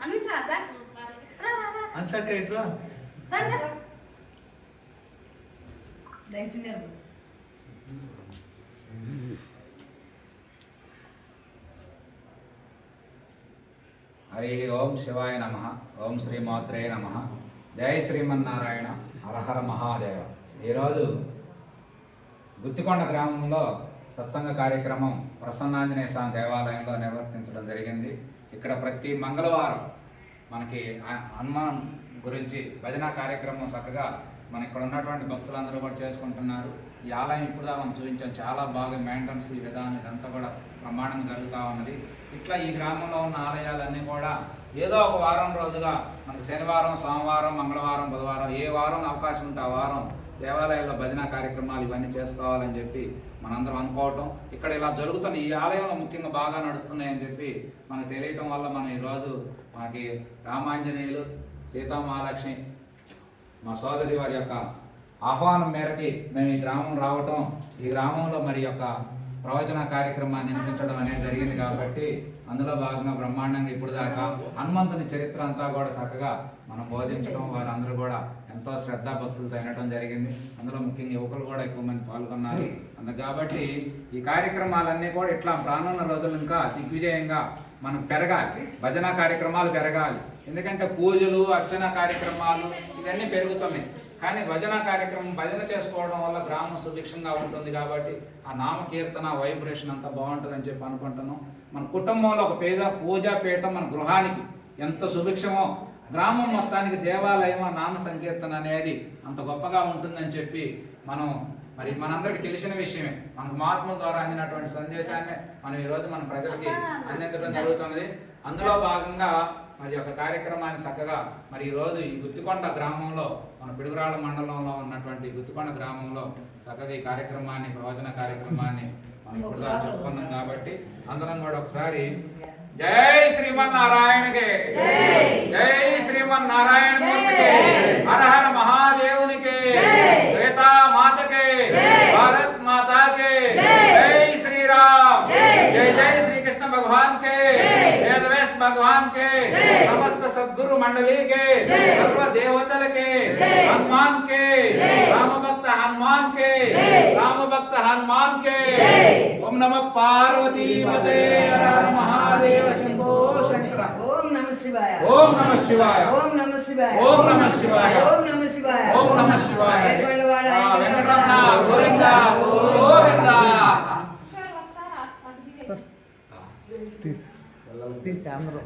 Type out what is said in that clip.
అనుష. అంచక్క ఇట్లా. హరి ఓం శివాయ నమ ఓం శ్రీమాత్రే నమ జై శ్రీమన్నారాయణ హరహర మహాదేవ ఈరోజు గుత్తికొండ గ్రామంలో సత్సంగ కార్యక్రమం ప్రసన్నాంజనేయ స్వామి దేవాలయంలో నిర్వర్తించడం జరిగింది. ఇక్కడ ప్రతి మంగళవారం మనకి హనుమాన్ గురించి భజన కార్యక్రమం చక్కగా మన ఇక్కడ ఉన్నటువంటి భక్తులందరూ కూడా చేసుకుంటున్నారు. ఈ ఆలయం ఇప్పుడు మనం చూపించాం చాలా బాగా మెయింటెన్స్ ఈ విధానం ఇదంతా కూడా ప్రమాణం జరుగుతూ ఉన్నది. ఇట్లా ఈ గ్రామంలో ఉన్న ఆలయాలన్నీ కూడా ఏదో ఒక వారం రోజుగా మనకు శనివారం సోమవారం మంగళవారం బుధవారం ఏ వారం అవకాశం ఉంటే ఆ వారం దేవాలయాల్లో భజన కార్యక్రమాలు ఇవన్నీ చేసుకోవాలని చెప్పి మనందరం అనుకోవటం. ఇక్కడ ఇలా జరుగుతున్న ఈ ఆలయంలో ముఖ్యంగా బాగా నడుస్తున్నాయని చెప్పి మనకు తెలియటం వల్ల మనం ఈరోజు మనకి రామాంజనేయులు సీతామహాలక్ష్మి మా సోదరి వారి యొక్క ఆహ్వానం మేరకి మేము ఈ గ్రామం రావటం ఈ గ్రామంలో మరి యొక్క ప్రవచన కార్యక్రమాన్ని నిర్మించడం అనేది జరిగింది కాబట్టి అందులో భాగంగా బ్రహ్మాండంగా ఇప్పుడు దాకా హనుమంతుని చరిత్ర అంతా కూడా చక్కగా మనం బోధించడం వారందరూ కూడా ఎంతో శ్రద్ధా భక్తులతో వినడం జరిగింది. అందులో ముఖ్యంగా యువకులు కూడా ఎక్కువ మంది పాల్గొన్నారు. అందు కాబట్టి ఈ కార్యక్రమాలన్నీ కూడా ఇట్లా రానున్న రోజులు ఇంకా దిగ్విజయంగా మనం పెరగాలి భజన కార్యక్రమాలు పెరగాలి. ఎందుకంటే పూజలు అర్చన కార్యక్రమాలు ఇవన్నీ పెరుగుతున్నాయి. కానీ భజన కార్యక్రమం భజన చేసుకోవడం వల్ల గ్రామం సుభిక్షంగా ఉంటుంది కాబట్టి ఆ నామకీర్తన వైబ్రేషన్ అంతా బాగుంటుందని చెప్పి అనుకుంటున్నాం. మన కుటుంబంలో ఒక పేద పూజా పీఠం మన గృహానికి ఎంత సుభిక్షమో గ్రామం మొత్తానికి దేవాలయం ఆ నామ సంకీర్తన అనేది అంత గొప్పగా ఉంటుందని చెప్పి మనం మరి మనందరికీ తెలిసిన విషయమే. మనకు మహాత్ముల ద్వారా అందినటువంటి సందేశాన్ని మనం ఈరోజు మన ప్రజలకి అందించడం జరుగుతున్నది. అందులో భాగంగా మరి యొక్క కార్యక్రమాన్ని చక్కగా మరి ఈరోజు ఈ గుత్తికొండ గ్రామంలో మన పిడుగురాళ్ళ మండలంలో ఉన్నటువంటి గుత్తికొండ గ్రామంలో చక్కగా ఈ కార్యక్రమాన్ని ప్రవచన కార్యక్రమాన్ని మనం ఇప్పుడు చెప్పుకున్నాం కాబట్టి అందరం కూడా ఒకసారి జై శ్రీమన్నారాయణకి. జై. శ్రీమన్నారాయణ మూర్తికి भगवान के समस्त सद्गुरु मंडली के सर्व देवतल के हनुमान के राम भक्त हनुमान के राम भक्त हनुमान के ओम नमः पार्वती मते हर हर महादेव शंभो शंकर ఓం నమ శివాయ ఓం నమ శివాయ ఓం నమ శివాయ ఓం నమ శివాయ ఓం నమ శివాయ ఓం నమ శివాయ ఏడుకొండలవాడ, ఆ, వెంకటరమణ ఏడుకొండలవాడ. గోవింద గోవింద ఒకసారి ఒకసారి అటు తిరిగి. తీసి అందరూ